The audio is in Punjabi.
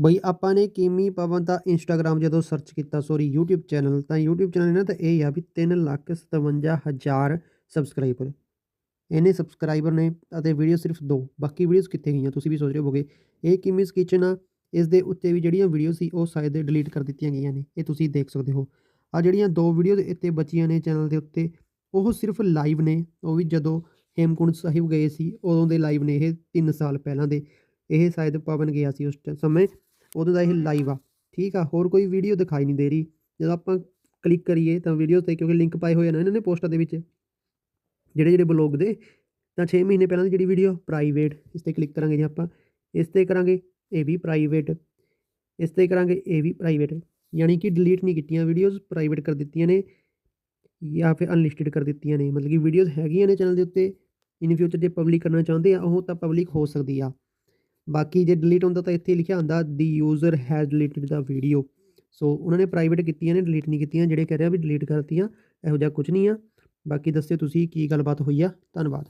ਬਈ ਆਪਾਂ ਨੇ ਕੀਮੀ ਪਵਨ ਦਾ ਇੰਸਟਾਗ੍ਰਾਮ ਜਦੋਂ ਸਰਚ ਕੀਤਾ ਸੌਰੀ YouTube ਚੈਨਲ ਤਾਂ YouTube ਚੈਨਲ ਇਹਨਾਂ ਤਾਂ ਇਹ ਆ ਵੀ 357000 ਸਬਸਕ੍ਰਾਈਬਰ ਇਹਨੇ ਸਬਸਕ੍ਰਾਈਬਰ ਨੇ ਅਤੇ ਵੀਡੀਓ ਸਿਰਫ ਦੋ, ਬਾਕੀ ਵੀਡੀਓਜ਼ ਕਿੱਥੇ ਗਈਆਂ, ਤੁਸੀਂ ਵੀ ਸੋਚ ਰਹੇ ਹੋਗੇ ਇਹ ਕਿਮੀਜ਼ ਕਿਚਨ ਆ ਇਸ ਦੇ ਉੱਤੇ ਵੀ ਜਿਹੜੀਆਂ ਵੀਡੀਓ ਸੀ, ਉਹ ਸ਼ਾਇਦ ਡਿਲੀਟ ਕਰ ਦਿੱਤੀਆਂ ਗਈਆਂ ਨੇ, ਇਹ ਤੁਸੀਂ ਦੇਖ ਸਕਦੇ ਹੋ। ਆ ਜਿਹੜੀਆਂ ਦੋ ਵੀਡੀਓ ਦੇ ਇੱਥੇ ਬਚੀਆਂ ਨੇ ਚੈਨਲ ਦੇ ਉੱਤੇ, ਉਹ ਸਿਰਫ ਲਾਈਵ ਨੇ, ਉਹ ਵੀ ਜਦੋਂ ਹੇਮਕੁੰਡ ਸਾਹਿਬ ਗਏ ਸੀ, ਉਦੋਂ ਦੇ ਲਾਈਵ ਨੇ ਇਹ 3 ਸਾਲ ਪਹਿਲਾਂ ਦੇ। ਇਹ ਸ਼ਾਇਦ ਪਵਨ ਗਿਆ ਸੀ ਉਸ ਟ- ਸਮੇਂ ਉਦੋਂ ਦਾ ਇਹ ਲਾਈਵ ਆ। ਠੀਕ ਆ, ਹੋਰ ਕੋਈ ਵੀਡੀਓ ਦਿਖਾਈ ਨਹੀਂ ਦੇ ਰਹੀ। ਜਦੋਂ ਆਪਾਂ ਕਲਿੱਕ ਕਰੀਏ ਤਾਂ ਵੀਡੀਓ ਤੇ, ਕਿਉਂਕਿ ਲਿੰਕ ਪਾਏ ਹੋਏ ਨੇ ਇਹਨਾਂ ਨੇ ਪੋਸਟਾਂ ਦੇ ਵਿੱਚ, ਜਿਹੜੇ ਜਿਹੜੇ ਬਲੌਗ ਦੇ, ਤਾਂ 6 ਮਹੀਨੇ ਪਹਿਲਾਂ ਦੀ ਜਿਹੜੀ ਵੀਡੀਓ ਪ੍ਰਾਈਵੇਟ ਇਸ ਤੇ ਕਲਿੱਕ ਕਰਾਂਗੇ ਜੇ ਆਪਾਂ। ਇਸ ਤੇ ਕਰਾਂਗੇ, ਇਹ ਵੀ ਪ੍ਰਾਈਵੇਟ ਇਸ ਤੇ ਕਰਾਂਗੇ, ਇਹ ਵੀ ਪ੍ਰਾਈਵੇਟ ਯਾਨੀ ਕਿ ਡਿਲੀਟ ਨਹੀਂ ਕੀਤੀਆਂ ਵੀਡੀਓਜ਼ ਪ੍ਰਾਈਵੇਟ ਕਰ ਦਿੱਤੀਆਂ ਨੇ, ਜਾਂ ਫਿਰ ਅਨਲਿਸਟਡ ਕਰ ਦਿੱਤੀਆਂ ਨੇ। ਮਤਲਬ ਕਿ ਵੀਡੀਓਜ਼ ਹੈਗੀਆਂ ਨੇ ਚੈਨਲ ਦੇ ਉੱਤੇ ਇਨ ਫਿਊਚਰ ਜੇ ਪਬਲਿਕ ਕਰਨਾ ਚਾਹੁੰਦੇ ਆ, ਉਹ ਤਾਂ ਪਬਲਿਕ ਹੋ ਸਕਦੀ ਆ। ਬਾਕੀ ਜੇ ਡਿਲੀਟ ਹੁੰਦਾ ਤਾਂ ਇੱਥੇ ਲਿਖਿਆ ਹੁੰਦਾ the user has deleted the video so ਉਹਨਾਂ ਨੇ ਪ੍ਰਾਈਵੇਟ ਕੀਤੀਆਂ ਨੇ ਡਿਲੀਟ ਨਹੀਂ ਕੀਤੀਆਂ, ਜਿਹੜੇ ਕਹਿ ਰਹੇ ਵੀ ਡਿਲੀਟ ਕਰਤੀਆਂ, ਇਹੋ ਜਿਹਾ ਕੁਝ ਨਹੀਂ ਆ। ਬਾਕੀ ਦੱਸਿਓ ਤੁਸੀਂ ਕੀ ਗੱਲਬਾਤ ਹੋਈ ਆ। ਧੰਨਵਾਦ।